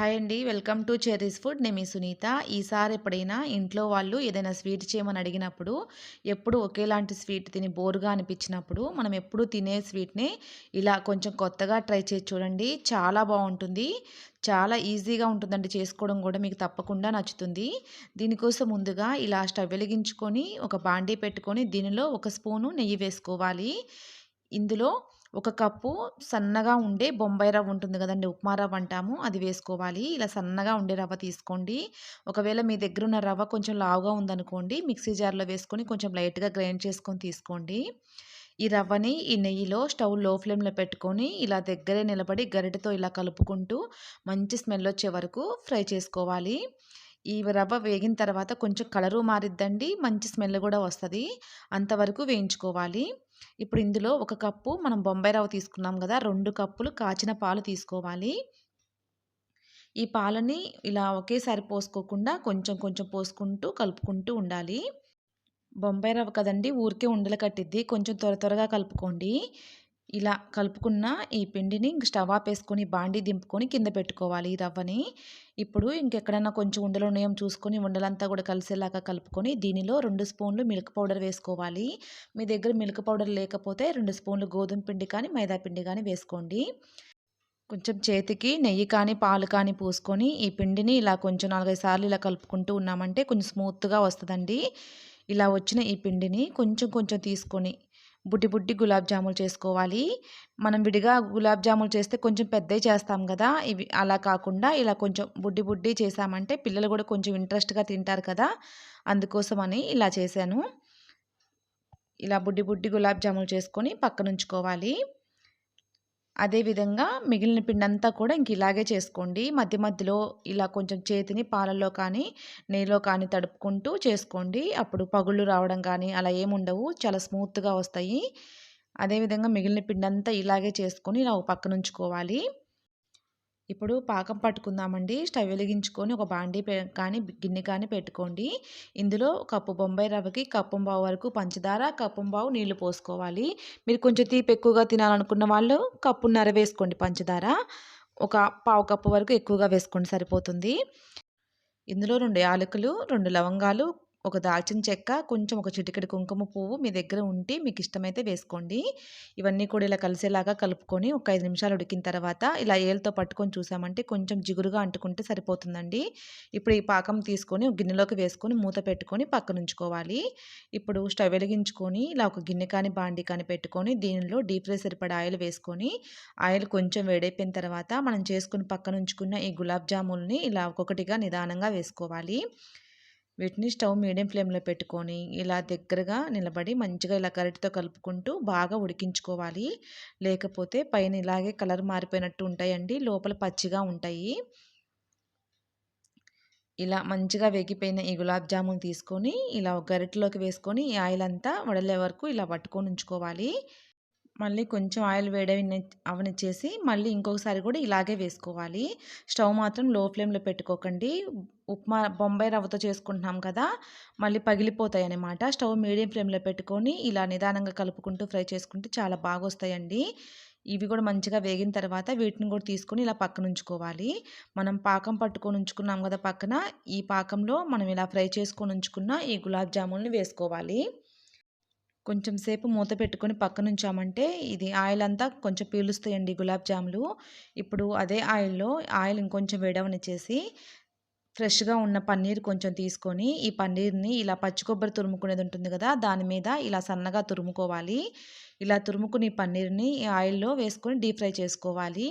Hi అండి. Welcome to Cherry's Food. నేను మీ సునీత. ఈసారి ఎప్పుడైనా ఇంట్లో వాళ్ళు ఏదైనా స్వీట్ చేయమని అడిగినప్పుడు ఎప్పుడు ఒకేలాంటి స్వీట్ తిని బోరుగా అనిపించినప్పుడు మనం ఎప్పుడు తినే స్వీట్ని ఇలా కొంచెం కొత్తగా ట్రై చేసి చూడండి. చాలా బాగుంటుంది. చాలా ఈజీగా ఉంటుందండి చేసుకోవడం కూడా మీకు తప్పకుండా నచ్చుతుంది. దీనికోసం ముందుగా ఇలా స్టవ్ వెలిగించుకొని ఒక బాండీ పెట్టుకొని దీనిలో ఒక స్పూను నెయ్యి వేసుకోవాలి. ఇందులో ఒక కప్పు సన్నగా ఉండే బొంబాయి రవ్వ ఉంటుంది కదండి ఉప్మా రవ్వ అంటాము. అది వేసుకోవాలి. ఇలా సన్నగా ఉండే రవ్వ తీసుకోండి. ఒకవేళ మీ దగ్గర ఉన్న రవ్వ కొంచెం లావుగా ఉందనుకోండి మిక్సీ జార్లో వేసుకొని కొంచెం లైట్గా గ్రైండ్ చేసుకొని తీసుకోండి. ఈ రవ్వని ఈ నెయ్యిలో స్టవ్లో ఫ్లేమ్లో పెట్టుకొని ఇలా దగ్గరే నిలబడి గరిటతో ఇలా కలుపుకుంటూ మంచి స్మెల్ వచ్చే వరకు ఫ్రై చేసుకోవాలి. ఈ రవ్వ వేగిన తర్వాత కొంచెం కలరు మారిద్దండి మంచి స్మెల్ కూడా వస్తుంది. అంతవరకు వేయించుకోవాలి. ఇప్పుడు ఇందులో ఒక కప్పు మనం బొంబాయి రవ్వ తీసుకున్నాం కదా రెండు కప్పులు కాచిన పాలు తీసుకోవాలి. ఈ పాలని ఇలా ఒకేసారి పోసుకోకుండా కొంచెం కొంచెం పోసుకుంటూ కలుపుకుంటూ ఉండాలి. బొంబాయి రవ్వ కదండి ఊరికే ఉండలు కట్టిద్ది. కొంచెం త్వర త్వరగా కలుపుకోండి. ఇలా కలుపుకున్న ఈ పిండిని స్టవ్ ఆపేసుకొని బాండీ దింపుకొని కింద పెట్టుకోవాలి ఈ రవ్వని. ఇప్పుడు ఇంకెక్కడైనా కొంచెం ఉండలు ఉన్నాయో చూసుకొని ఉండలంతా కూడా కలిసేలాగా కలుపుకొని దీనిలో రెండు స్పూన్లు మిల్క్ పౌడర్ వేసుకోవాలి. మీ దగ్గర మిల్క్ పౌడర్ లేకపోతే రెండు స్పూన్లు గోధుమ పిండి కానీ మైదా పిండి కానీ వేసుకోండి. కొంచెం చేతికి నెయ్యి కానీ పాలు కానీ పూసుకొని ఈ పిండిని ఇలా కొంచెం నాలుగైదు సార్లు ఇలా కలుపుకుంటూ ఉన్నామంటే కొంచెం స్మూత్గా వస్తుందండి. ఇలా వచ్చిన ఈ పిండిని కొంచెం కొంచెం తీసుకొని బుడ్డి బుడ్డి గులాబ్ జాములు చేసుకోవాలి. మనం విడిగా గులాబ్ జాములు చేస్తే కొంచెం పెద్దవి చేస్తాం కదా. ఇవి అలా కాకుండా ఇలా కొంచెం బుడ్డి బుడ్డి చేసామంటే పిల్లలు కూడా కొంచెం ఇంట్రెస్ట్గా తింటారు కదా. అందుకోసమని ఇలా చేశాను. ఇలా బుడ్డి బుడ్డి గులాబ్ జాములు చేసుకొని పక్కనుంచుకోవాలి. అదేవిధంగా మిగిలిన పిండి అంతా కూడా ఇంక ఇలాగే చేసుకోండి. మధ్య మధ్యలో ఇలా కొంచెం చేతిని పాలల్లో కానీ నెయ్యిలో కానీ తడుపుకుంటూ చేసుకోండి. అప్పుడు పగుళ్ళు రావడం కానీ అలా ఏముండవు చాలా స్మూత్గా వస్తాయి. అదేవిధంగా మిగిలిన పిండి అంతా ఇలాగే చేసుకొని ఇలా పక్కన ఉంచుకోవాలి. ఇప్పుడు పాకం పట్టుకుందామండి. స్టవ్ వెలిగించుకొని ఒక బాండీ కానీ గిన్నె కానీ పెట్టుకోండి. ఇందులో కప్పు బొంబాయి రవ్వకి కప్పుంబావు వరకు పంచదార కప్పుంబావు నీళ్ళు పోసుకోవాలి. మీరు కొంచెం తీపి ఎక్కువగా తినాలనుకున్న వాళ్ళు కప్పున్నర వేసుకోండి పంచదార. ఒక పావు కప్పు వరకు ఎక్కువగా వేసుకోండి సరిపోతుంది. ఇందులో రెండు యాలకులు రెండు లవంగాలు ఒక దాల్చిన చెక్క కొంచెం ఒక చిటికెడు కుంకుమ పువ్వు మీ దగ్గర ఉంటే మీకు ఇష్టమైతే వేసుకోండి. ఇవన్నీ కూడా ఇలా కలిసేలాగా కలుపుకొని ఒక ఐదు నిమిషాలు ఉడికిన తర్వాత ఇలా ఏలతో పట్టుకొని చూసామంటే కొంచెం జిగురుగా అంటుకుంటే సరిపోతుందండి. ఇప్పుడు ఈ పాకం తీసుకొని గిన్నెలోకి వేసుకొని మూత పెట్టుకొని పక్కన ఉంచుకోవాలి. ఇప్పుడు స్టవ్ వెలిగించుకొని ఇలా ఒక గిన్నె కానీ బాండి కానీ పెట్టుకొని దీనిలో డీప్ ఫ్రై సరిపడా ఆయిల్ వేసుకొని ఆయిల్ కొంచెం వేడైపోయిన తర్వాత మనం చేసుకుని పక్కన ఉంచుకున్న ఈ గులాబ్ జాముల్ని ఇలా ఒక్కొక్కటిగా నిదానంగా వేసుకోవాలి. వీటిని స్టవ్ మీడియం ఫ్లేమ్లో పెట్టుకొని ఇలా దగ్గరగా నిలబడి మంచిగా ఇలా గరిటతో కలుపుకుంటూ బాగా ఉడికించుకోవాలి. లేకపోతే పైన ఇలాగే కలర్ మారిపోయినట్టు ఉంటాయండి. లోపల పచ్చిగా ఉంటాయి. ఇలా మంచిగా వేగిపోయిన ఈ గులాబ్ జామున్ తీసుకొని ఇలా ఒక వేసుకొని ఈ ఆయిల్ అంతా వడలే వరకు ఇలా పట్టుకొని ఉంచుకోవాలి. మళ్ళీ కొంచెం ఆయిల్ వేడవిని అవనిచ్చేసి మళ్ళీ ఇంకొకసారి కూడా ఇలాగే వేసుకోవాలి. స్టవ్ మాత్రం లో ఫ్లేమ్లో పెట్టుకోకండి. ఉప్మా బొంబాయి రవ్వతో చేసుకుంటున్నాం కదా మళ్ళీ పగిలిపోతాయి అనమాట స్టవ్ మీడియం ఫ్లేమ్లో పెట్టుకొని ఇలా నిదానంగా కలుపుకుంటూ ఫ్రై చేసుకుంటే చాలా బాగా వస్తాయండి ఇవి కూడా మంచిగా వేగిన తర్వాత వీటిని కూడా తీసుకొని ఇలా పక్కన ఉంచుకోవాలి. మనం పాకం పట్టుకొని ఉంచుకున్నాం కదా పక్కన ఈ పాకంలో మనం ఇలా ఫ్రై చేసుకొని ఉంచుకున్న ఈ గులాబ్ జామున్ని వేసుకోవాలి. కొంచెం సేపు మూత పెట్టుకొని పక్కన ఉంచామంటే ఇది ఆయిల్ అంతా కొంచెం పీలుస్తాయండి గులాబ్ జాములు. ఇప్పుడు అదే ఆయిల్లో ఆయిల్ ఇంకొంచెం వేడవని చేసి ఫ్రెష్గా ఉన్న పన్నీర్ కొంచెం తీసుకొని ఈ పన్నీర్ని ఇలా పచ్చి కొబ్బరి తురుముకునేది ఉంటుంది కదా దాని మీద ఇలా సన్నగా తురుముకోవాలి. ఇలా తురుముకుని పన్నీర్ని ఆయిల్లో వేసుకొని డీప్ ఫ్రై చేసుకోవాలి.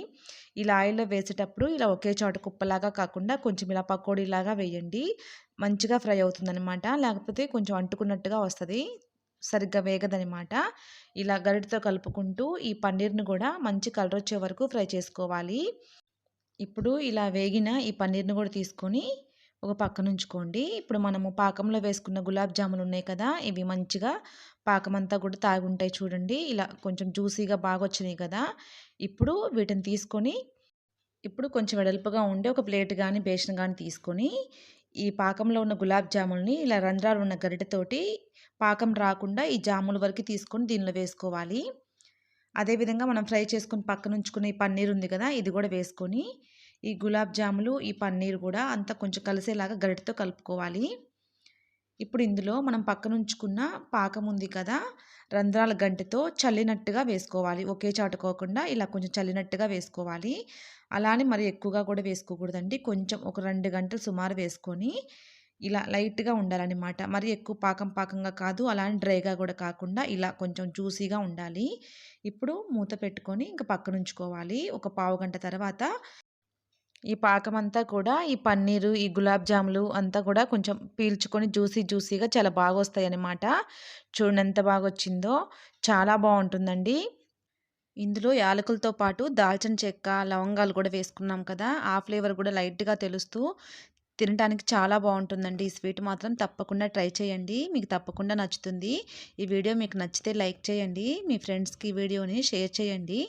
ఇలా ఆయిల్లో వేసేటప్పుడు ఇలా ఒకే చోట కుప్పలాగా కాకుండా కొంచెం ఇలా పకోడీలాగా వేయండి. మంచిగా ఫ్రై అవుతుందన్నమాట. లేకపోతే కొంచెం అంటుకున్నట్టుగా వస్తుంది. సరిగ్గా వేగదనమాట. ఇలా గరిటతో కలుపుకుంటూ ఈ పన్నీర్ని కూడా మంచి కలర్ వచ్చే వరకు ఫ్రై చేసుకోవాలి. ఇప్పుడు ఇలా వేగిన ఈ పన్నీర్ని కూడా తీసుకొని ఒక పక్కన ఉంచుకోండి. ఇప్పుడు మనము పాకంలో వేసుకున్న గులాబ్ జాములు ఉన్నాయి కదా ఇవి మంచిగా పాకం అంతా కూడా తాగి ఉంటాయి చూడండి. ఇలా కొంచెం జ్యూసీగా బాగా వచ్చినాయి కదా. ఇప్పుడు వీటిని తీసుకొని ఇప్పుడు కొంచెం వెడల్పుగా ఉండే ఒక ప్లేట్ కానీ బేషన్ కానీ తీసుకొని ఈ పాకంలో ఉన్న గులాబ్ జాముల్ని ఇలా రంధ్రాలు ఉన్న గరిటెతోటి పాకం రాకుండా ఈ జాముల వరకు తీసుకొని దీనిలో వేసుకోవాలి. అదేవిధంగా మనం ఫ్రై చేసుకుని పక్కన ఈ పన్నీర్ ఉంది కదా ఇది కూడా వేసుకొని ఈ గులాబ్ జాములు ఈ పన్నీర్ కూడా అంతా కొంచెం కలిసేలాగా గరిటతో కలుపుకోవాలి. ఇప్పుడు ఇందులో మనం పక్కన ఉంచుకున్న పాకం ఉంది కదా రంధ్రాల గంటతో చల్లినట్టుగా వేసుకోవాలి. ఒకే చాటుకోకుండా ఇలా కొంచెం చల్లినట్టుగా వేసుకోవాలి. అలానే మరి ఎక్కువగా కూడా వేసుకోకూడదండి. కొంచెం ఒక రెండు గంటలు సుమారు వేసుకొని ఇలా లైట్గా ఉండాలన్నమాట. మరి ఎక్కువ పాకం పాకంగా కాదు అలానే డ్రైగా కూడా కాకుండా ఇలా కొంచెం జ్యూసీగా ఉండాలి. ఇప్పుడు మూత పెట్టుకొని ఇంకా పక్కన ఉంచుకోవాలి. ఒక పావు గంట తర్వాత ఈ పాకం అంతా కూడా ఈ పన్నీరు ఈ గులాబ్ జాములు అంతా కూడా కొంచెం పీల్చుకొని జ్యూసీ జ్యూసీగా చాలా బాగా వస్తాయి అన్నమాట చూడండి ఎంత బాగా వచ్చిందో చాలా బాగుంటుందండి. ఇందులో యాలకులతో పాటు దాల్చిన చెక్క లవంగాలు కూడా వేసుకున్నాం కదా. ఆ ఫ్లేవర్ కూడా లైట్గా తెలుస్తూ తినడానికి చాలా బాగుంటుందండి. ఈ స్వీట్ మాత్రం తప్పకుండా ట్రై చేయండి. మీకు తప్పకుండా నచ్చుతుంది. ఈ వీడియో మీకు నచ్చితే లైక్ చేయండి. మీ ఫ్రెండ్స్కి ఈ వీడియోని షేర్ చేయండి.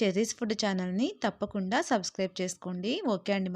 చెర్రీస్ ఫుడ్ ఛానల్ని తప్పకుండా సబ్స్క్రైబ్ చేసుకోండి. ఓకే అండి